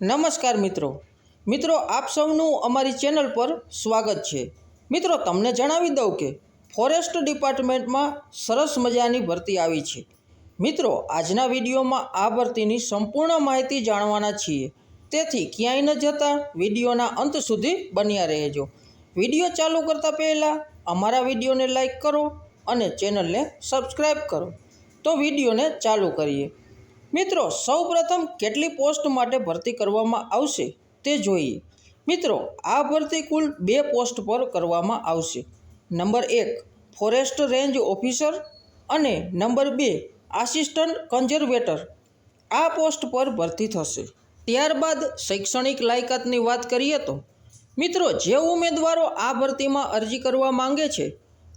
નમસ્કાર મિત્રો. મિત્રો, આપ સૌનું અમારી ચેનલ પર સ્વાગત છે. મિત્રો, તમને જણાવી દઉં કે ફોરેસ્ટ ડિપાર્ટમેન્ટમાં સરસ મજાની ભરતી આવી છે. મિત્રો, આજના વિડીયોમાં આ ભરતીની સંપૂર્ણ માહિતી જાણવાના છીએ. તેથી ક્યાંય ન જતા વિડીયોના અંત સુધી બન્યા રહેજો. વીડિયો ચાલુ કરતાં પહેલાં અમારા વિડીયોને લાઈક કરો અને ચેનલને સબસ્ક્રાઈબ કરો. તો વિડીયોને ચાલુ કરીએ. મિત્રો, સૌપ્રથમ કેટલી પોસ્ટ માટે ભરતી કરવામાં આવશે તે જોઈએ. મિત્રો, આ ભરતી કુલ બે પોસ્ટ પર કરવામાં આવશે. નંબર એક, ફોરેસ્ટ રેન્જ ઓફિસર અને નંબર બે, આસિસ્ટન્ટ કન્ઝર્વેટર. આ પોસ્ટ પર ભરતી થશે. ત્યારબાદ શૈક્ષણિક લાયકાતની વાત કરીએ તો, મિત્રો, જે ઉમેદવારો આ ભરતીમાં અરજી કરવા માંગે છે,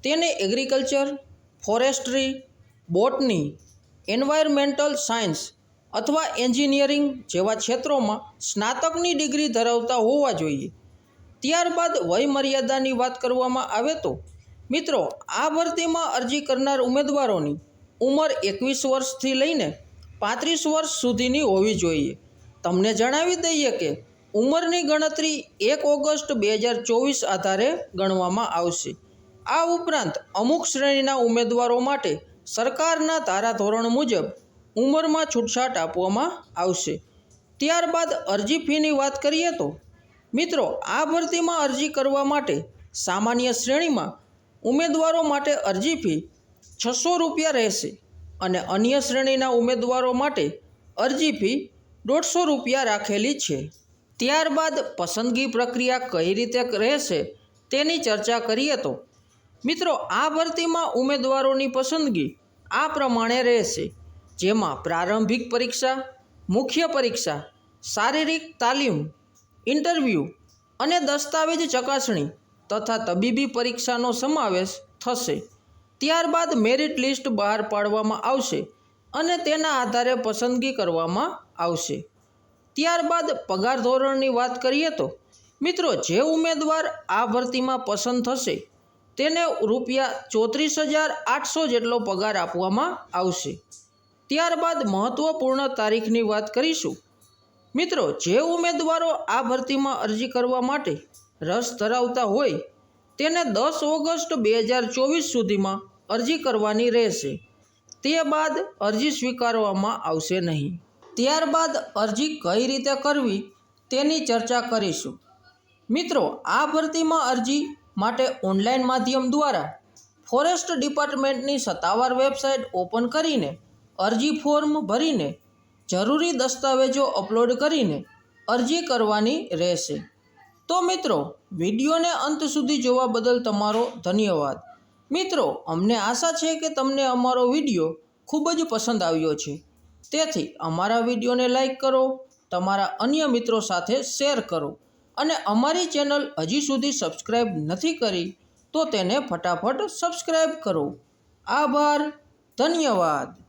તેને agriculture forestry botany environmental science અથવા એન્જિનિયરિંગ જેવા ક્ષેત્રોમાં સ્નાતકની ડિગ્રી ધરાવતા હોવા જોઈએ. ત્યારબાદ વયમર્યાદાની વાત કરવામાં આવે તો, મિત્રો, આ ભરતીમાં અરજી કરનાર ઉમેદવારોની ઉંમર એકવીસ વર્ષથી લઈને પાંત્રીસ વર્ષ સુધીની હોવી જોઈએ. તમને જણાવી દઈએ કે ઉંમરની ગણતરી એક ઓગસ્ટ બે હજાર ચોવીસ આધારે ગણવામાં આવશે. આ ઉપરાંત અમુક શ્રેણીના ઉમેદવારો માટે સરકારના ધારાધોરણ મુજબ ઉંમરમાં છૂટછાટ આપવામાં આવશે. ત્યારબાદ અરજી ફીની વાત કરીએ તો? મિત્રો, આ ભરતીમાં અરજી કરવા માટે સામાન્ય શ્રેણીમાં ઉમેદવારો માટે અરજી ફી છસો રૂપિયા રહેશે અને અન્ય શ્રેણીના ઉમેદવારો માટે અરજી ફી દોઢસો રૂપિયા રાખેલી છે. ત્યારબાદ પસંદગી પ્રક્રિયા કઈ રીતે રહેશે તેની ચર્ચા કરીએ તો? મિત્રો, આ ભરતીમાં ઉમેદવારોની પસંદગી આ પ્રમાણે રહેશે. જેમાં પ્રારંભિક પરીક્ષા, મુખ્ય પરીક્ષા, શારીરિક તાલીમ, ઇન્ટરવ્યૂ અને દસ્તાવેજ ચકાસણી તથા તબીબી પરીક્ષાનો સમાવેશ થશે. ત્યારબાદ મેરિટ લિસ્ટ બહાર પાડવામાં આવશે અને તેના આધારે પસંદગી કરવામાં આવશે. ત્યારબાદ પગાર ધોરણની વાત કરીએ તો, મિત્રો, જે ઉમેદવાર આ ભરતીમાં પસંદ થશે તેને રૂપિયા ચોત્રીસ હજાર આઠસો જેટલો પગાર આપવામાં આવશે. ત્યારબાદ મહત્ત્વપૂર્ણ તારીખની વાત કરીશું. મિત્રો, જે ઉમેદવારો આ ભરતીમાં અરજી કરવા માટે રસ ધરાવતા હોય, તેને દસ ઓગસ્ટ બે હજાર ચોવીસ સુધીમાં અરજી કરવાની રહેશે. તે બાદ અરજી સ્વીકારવામાં આવશે નહીં. ત્યારબાદ અરજી કઈ રીતે કરવી તેની ચર્ચા કરીશું. મિત્રો, આ ભરતીમાં અરજી માટે ઓનલાઈન માધ્યમ દ્વારા ફોરેસ્ટ ડિપાર્ટમેન્ટની સત્તાવાર વેબસાઇટ ઓપન કરીને અરજી ફોર્મ ભરીને જરૂરી દસ્તાવેજો અપલોડ કરીને અરજી કરવાની રહેશે. તો મિત્રો, વિડીયોને અંત સુધી જોવા બદલ તમારો ધન્યવાદ. મિત્રો, અમને આશા છે કે તમને અમારો વીડિયો ખૂબ જ પસંદ આવ્યો છે. તેથી અમારા વિડીયોને લાઈક કરો, તમારા અન્ય મિત્રો સાથે શેર કરો. અને અમારી ચેનલ હજી સુધી સબસ્ક્રાઈબ નથી કરી, તો તેને ફટાફટ સબસ્ક્રાઈબ કરો. આભાર, ધન્યવાદ.